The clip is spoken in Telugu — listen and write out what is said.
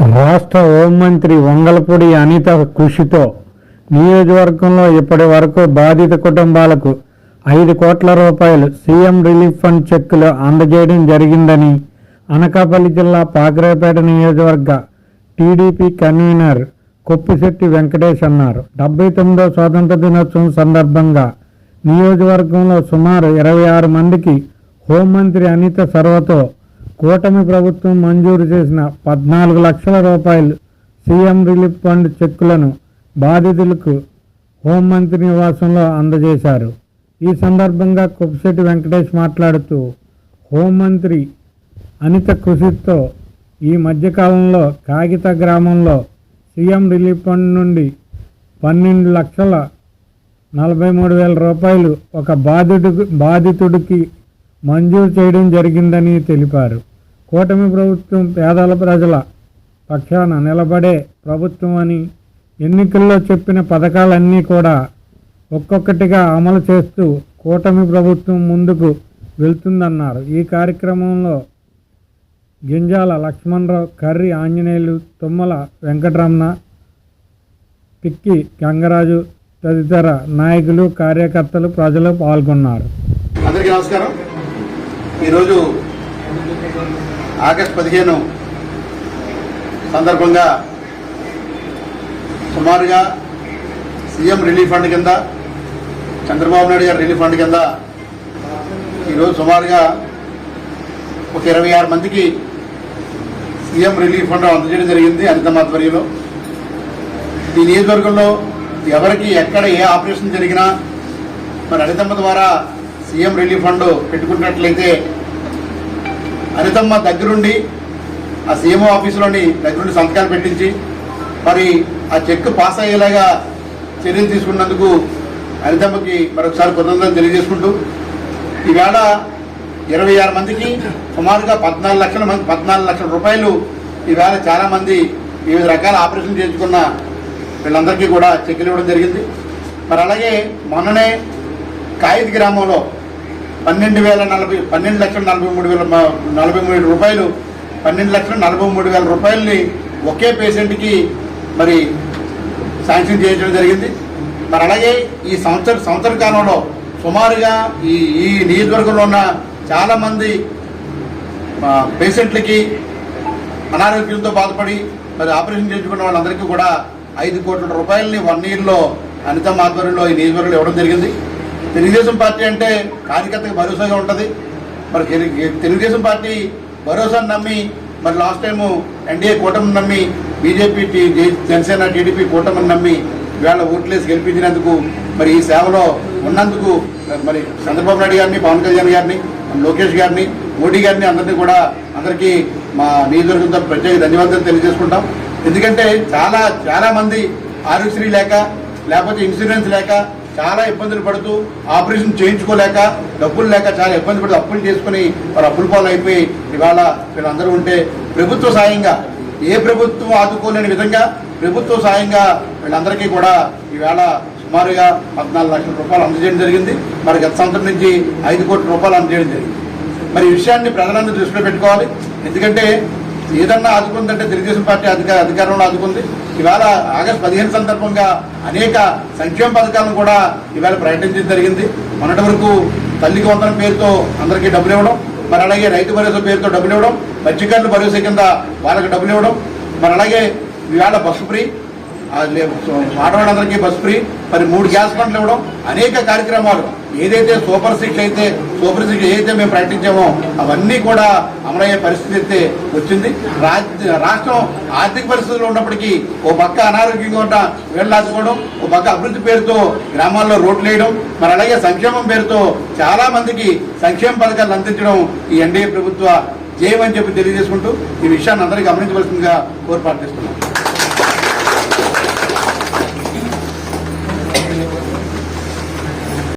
రాష్ట్ర హోంమంత్రి వంగలపూడి అనిత కృషితో నియోజకవర్గంలో ఇప్పటి వరకు బాధిత కుటుంబాలకు ఐదు కోట్ల రూపాయలు సీఎం రిలీఫ్ ఫండ్ చెక్కులు అందజేయడం జరిగిందని అనకాపల్లి జిల్లా పాకరేపేట నియోజకవర్గ టీడీపీ కన్వీనర్ కొప్పిశెట్టి వెంకటేష్ అన్నారు. డెబ్బై తొమ్మిదో స్వాతంత్ర దినోత్సవం సందర్భంగా నియోజకవర్గంలో సుమారు ఇరవై ఆరు మందికి హోంమంత్రి అనిత సర్వతో కూటమి ప్రభుత్వం మంజూరు చేసిన పద్నాలుగు లక్షల రూపాయలు సీఎం రిలీఫ్ ఫండ్ చెక్కులను బాధితులకు హోంమంత్రి నివాసంలో అందజేశారు. ఈ సందర్భంగా కుప్పిశెట్టి వెంకటేష్ మాట్లాడుతూ హోంమంత్రి అనిత కృషితో ఈ మధ్యకాలంలో కాగిత గ్రామంలో సీఎం రిలీఫ్ ఫండ్ నుండి పన్నెండు లక్షల నలభై మూడు వేల రూపాయలు ఒక బాధితుడికి బాధితుడికి మంజూరు చేయడం జరిగిందని తెలిపారు. కూటమి ప్రభుత్వం పేదల ప్రజల పక్షాన నిలబడే ప్రభుత్వం అని ఎన్నికల్లో చెప్పిన పథకాలన్నీ కూడా ఒక్కొక్కటిగా అమలు చేస్తూ కూటమి ప్రభుత్వం ముందుకు వెళ్తుందన్నారు. ఈ కార్యక్రమంలో గింజాల లక్ష్మణరావు కర్రి ఆంజనేయులు తుమ్మల వెంకటరమణ పిక్కి గంగరాజు తదితర నాయకులు కార్యకర్తలు ప్రజలు పాల్గొన్నారు. అందరికీ నమస్కారం. ఈరోజు ఆగస్ట్ పదిహేను సందర్భంగా సుమారుగా సీఎం రిలీఫ్ ఫండ్ కింద చంద్రబాబు నాయుడు గారి రిలీఫ్ ఫండ్ కింద ఈరోజు సుమారుగా ఒక ఇరవై ఆరు మందికి సీఎం రిలీఫ్ ఫండ్ అందజేయడం జరిగింది అనిత ఆధ్వర్యంలో ఈ నియోజకవర్గంలో ఎవరికి ఎక్కడ ఏ ఆపరేషన్ జరిగినా మరి అనితమ్మ ద్వారా సీఎం రిలీఫ్ ఫండ్ పెట్టుకున్నట్లయితే అనితమ్మ దగ్గరుండి ఆ సీఎంఓ ఆఫీసులోని దగ్గరుండి సంతకాలు పెట్టించి మరి ఆ చెక్ పాస్ అయ్యేలాగా చర్యలు తీసుకున్నందుకు అనితమ్మకి మరొకసారి కృతజ్ఞతలు తెలియజేసుకుంటూ ఈవేళ ఇరవై ఆరు మందికి సుమారుగా పద్నాలుగు లక్షల మంది పద్నాలుగు లక్షల రూపాయలు ఈవేళ చాలామంది వివిధ రకాల ఆపరేషన్ చేయించుకున్న వీళ్ళందరికీ కూడా చెక్కులు ఇవ్వడం జరిగింది. మరి అలాగే మొన్ననే కాయిద్ గ్రామంలో పన్నెండు వేల నలభై పన్నెండు లక్షల నలభై మూడు వేల నలభై మూడు రూపాయలు పన్నెండు లక్షల నలభై మూడు వేల రూపాయలని ఒకే పేషెంట్కి మరి శాంక్షన్ చేయించడం జరిగింది. మరి అలాగే ఈ సంవత్సర సంవత్సర కాలంలో సుమారుగా ఈ ఈ నియోజకవర్గంలో ఉన్న చాలామంది పేషెంట్లకి అనారోగ్యంతో బాధపడి మరి ఆపరేషన్ చేయించుకున్న వాళ్ళందరికీ కూడా ఐదు కోట్ల రూపాయలని వన్ ఇయర్లో అనిత ఆధ్వర్యంలో ఈ నియోజకవర్గంలో ఇవ్వడం జరిగింది. తెలుగుదేశం పార్టీ అంటే కార్యకర్తకు భరోసాగా ఉంటుంది. మరి తెలుగుదేశం పార్టీ భరోసాను నమ్మి మరి లాస్ట్ టైము ఎన్డీఏ కూటమిని నమ్మి బీజేపీ జనసేన టీడీపీ కూటమిని నమ్మి ఇవాళ ఓట్లేసి గెలిపించినందుకు మరి ఈ సేవలో ఉన్నందుకు మరి చంద్రబాబు నాయుడు గారిని పవన్ కళ్యాణ్ గారిని లోకేష్ గారిని మోడీ గారిని అందరినీ కూడా అందరికీ మా నియోజకవర్గంతో ప్రత్యేక ధన్యవాదాలు తెలియజేసుకుంటాం. ఎందుకంటే చాలా చాలామంది ఆరోగ్యశ్రీ లేక లేకపోతే ఇన్సూరెన్స్ లేక చాలా ఇబ్బందులు పడుతూ ఆపరేషన్ చేయించుకోలేక డబ్బులు లేక చాలా ఇబ్బంది పడుతూ అప్పులు చేసుకుని వారు అప్పుల పాలు అయిపోయి ఇవాళ వీళ్ళందరూ ఉంటే ప్రభుత్వ సాయంగా ఏ ప్రభుత్వం ఆదుకోలేని విధంగా ప్రభుత్వ సాయంగా వీళ్ళందరికీ కూడా ఈవేళ సుమారుగా పద్నాలుగు లక్షల రూపాయలు అందజేయడం జరిగింది. మరి గత సంవత్సరం నుంచి ఐదు కోట్ల రూపాయలు అందజేయడం జరిగింది. మరి ఈ విషయాన్ని ప్రజలందరూ దృష్టిలో పెట్టుకోవాలి. ఎందుకంటే ఏదన్నా ఆదుకుందంటే తెలుగుదేశం పార్టీ అధికార అధికారంలో ఆదుకుంది. ఇవాళ ఆగస్టు పదిహేను సందర్భంగా అనేక సంక్షేమ పథకాలను కూడా ఇవాళ ప్రకటించడం జరిగింది. మొన్నటి వరకు తల్లికి వందనం పేరుతో అందరికీ డబ్బులు ఇవ్వడం మరి అలాగే రైతు భరోసా పేరుతో డబ్బులు ఇవ్వడం మత్స్యకారుల భరోసా కింద వాళ్ళకి డబ్బులు ఇవ్వడం మరి అలాగే ఇవాళ బస్సు ఫ్రీ ఆ బస్ ఫ్రీ. మరి మూడు గ్యాస్ బండ్లు ఇవ్వడం అనేక కార్యక్రమాలు. ఏదైతే సూపర్ సిక్స్ అయితే సూపర్ సిక్స్ ఏదైతే మేము ప్రకటించామో అవన్నీ కూడా అమలయ్యే పరిస్థితి అయితే వచ్చింది. రాష్ట్రం ఆర్థిక పరిస్థితుల్లో ఉన్నప్పటికీ ఓ పక్క అనారోగ్యంగా ఉన్న వీళ్ళాచుకోవడం ఓ పక్క అభివృద్ధి పేరుతో గ్రామాల్లో రోడ్లు వేయడం మరి అలాగే సంక్షేమం పేరుతో చాలా మందికి సంక్షేమ పథకాలు అందించడం ఈ ఎన్డీఏ ప్రభుత్వ జయమని చెప్పి తెలియజేసుకుంటూ ఈ విషయాన్ని అందరికీ గమనించవలసిందిగా కోరు ప్రార్థిస్తున్నాం